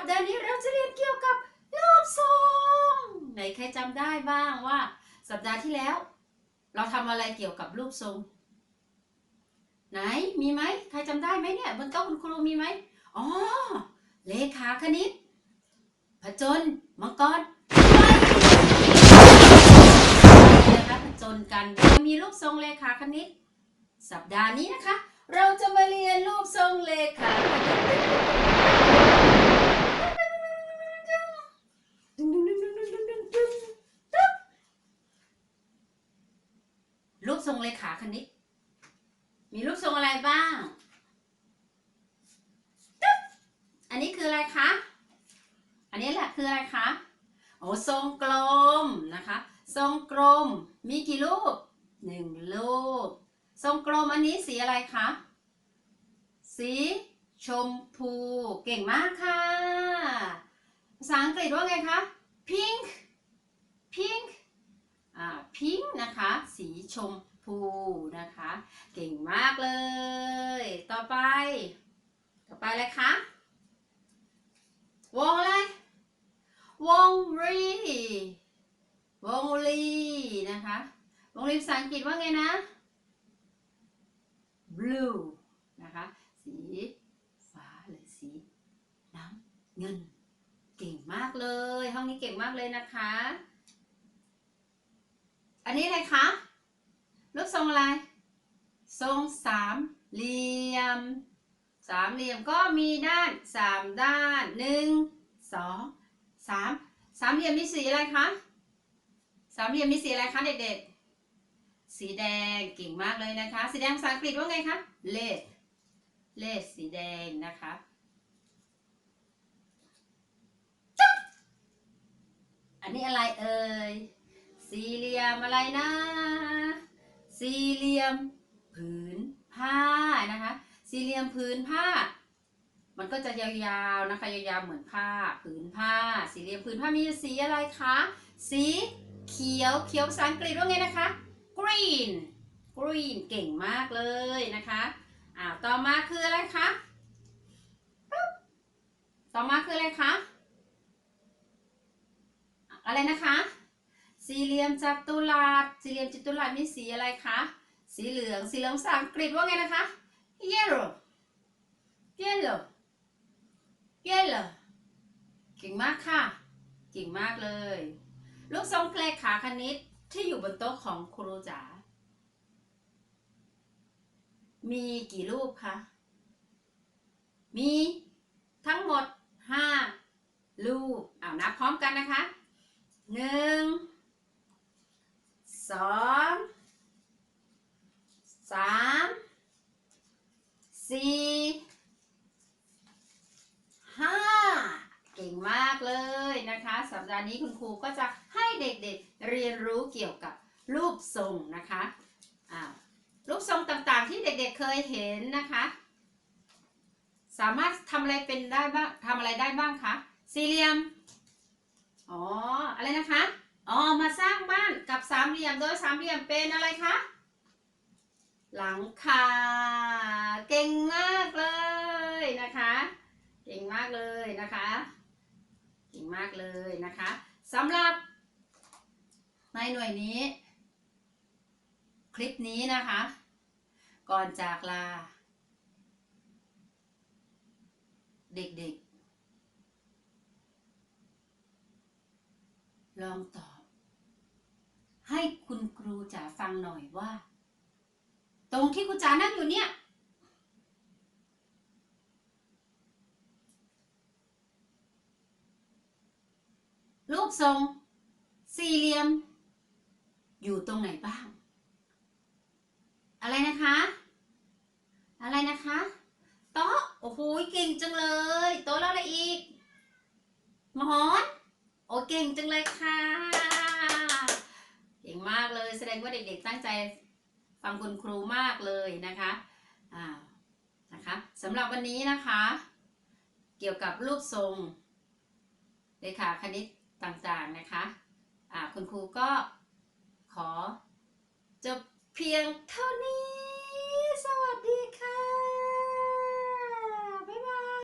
สัปดาห์นี้เราจะเรียนเกี่ยวกับรูปทรงไหนใครจำได้บ้างว่า สัปดาห์ที่แล้ว เราทำอะไรเกี่ยวกับรูปทรง ไหนมีไหมใครจำได้ไหมเนี่ยบนโต๊ะคุณครูมีไหมอ๋อเลขาคณิตผจญมังกรนะคะผจญกันโดยมีรูปทรงเลขาคณิต สัปดาห์นี้นะคะ เราจะมาเรียนรูปทรงเลขาคณิต รูปทรงเลขาคณิต มีรูปทรงอะไรบ้างอันนี้คืออะไรคะ อันนี้แหละคืออะไรคะโอ้ทรงกลมนะคะ ทรงกลมมีกี่รูปหนึ่งรูป ทรงกลมอันนี้สีอะไรคะ สีชมพู เก่งมากค่ะ ภาษาอังกฤษว่าไงคะ pink pink อ่า pink นะคะ สีชมพูนะคะ เก่งมากเลย ต่อไป ต่อไปอะไรคะวงอะไรวงรีวงรีนะคะ วงรีภาษาอังกฤษว่าไงนะ blue นะคะ สีฟ้าหรือสีน้ำเงิน เก่งมากเลย ห้องนี้เก่งมากเลยนะคะ อันนี้อะไรคะรูปทรงอะไร ทรงสามเหลี่ยม สามเหลี่ยมก็มีด้านสามด้านหนึ่งสองสามสามเหลี่ยมมีสีอะไรคะ สามเหลี่ยมมีสีอะไรคะเด็กๆ สีแดงเก่งมากเลยนะคะ สีแดงภาษาอังกฤษว่าไงคะ red red สีแดงนะคะจ๊ะอันนี้อะไรเอ่ย สี่เหลี่ยมอะไรนะ สี่เหลี่ยมผืนผ้านะคะ สี่เหลี่ยมผืนผ้า มันก็จะยาวๆนะคะยาวๆเหมือนผ้าผืนผ้า สี่เหลี่ยมผืนผ้ามีสีอะไรคะ สีเขียวเขียวภาษาอังกฤษว่าไงนะคะ green green เก่งมากเลยนะคะอ่าต่อมาคืออะไรคะ ต่อมาคืออะไรคะ อะไรนะคะ สี่เหลี่ยมจัตุรัสสี่เหลี่ยมจัตุรัสมีสีอะไรคะสีเหลืองสีเหลืองภาษาอังกฤษว่าไงนะคะ yellow yellow yellow เก่งมากค่ะเก่งมากเลย ลูกทรงเลขาคณิตที่อยู่บนโต๊ะของครูจ๋ามีกี่รูปคะ มีทั้งหมด 5 รูปอ้าวนับพร้อมกันนะคะ หนึ่ง ส องสามสี่ห้าเก่งมากเลยนะคะ สัปดาห์นี้คุณครูก็จะให้เด็กๆเรียนรู้เกี่ยวกับรูปทรงนะคะรูปทรงต่างๆที่เด็กๆเคยเห็นนะคะ สามารถทำอะไรเป็นได้บ้างทำอะไรได้บ้างคะสี่เหลี่ยมอ๋ออะไรนะคะอ๋อมา ยมโดยสามเหลี่ยมเป็นอะไรคะ หลังคา เก่งมากเลยนะคะ เก่งมากเลยนะคะ เก่งมากเลยนะคะสำหรับ ในหน่วยนี้ คลิปนี้นะคะ ก่อนจากลา เด็กๆ ลองตอบให้ คุณครูจ๋าฟังหน่อยว่า ตรงที่คุณจ๋านั่งอยู่เนี่ย รูปทรง สี่เหลี่ยม อยู่ตรงไหนบ้าง อะไรนะคะ อะไรนะคะโต๊ะโอ้โหเก่งจังเลย โต๊ะแล้วอะไรอีก หมอน โอ้เก่งจังเลยค่ะ เก่งมากเลย แสด งว่าเด็กๆตั้งใจฟังคุณครูมากเลยนะคะอ่านะคะสำหรับวันนี้นะคะ เกี่ยวกับรูปทรงเลขาคณิตต่างๆนะคะอ่าคุณครูก็ขอจบเพียงเท่านี้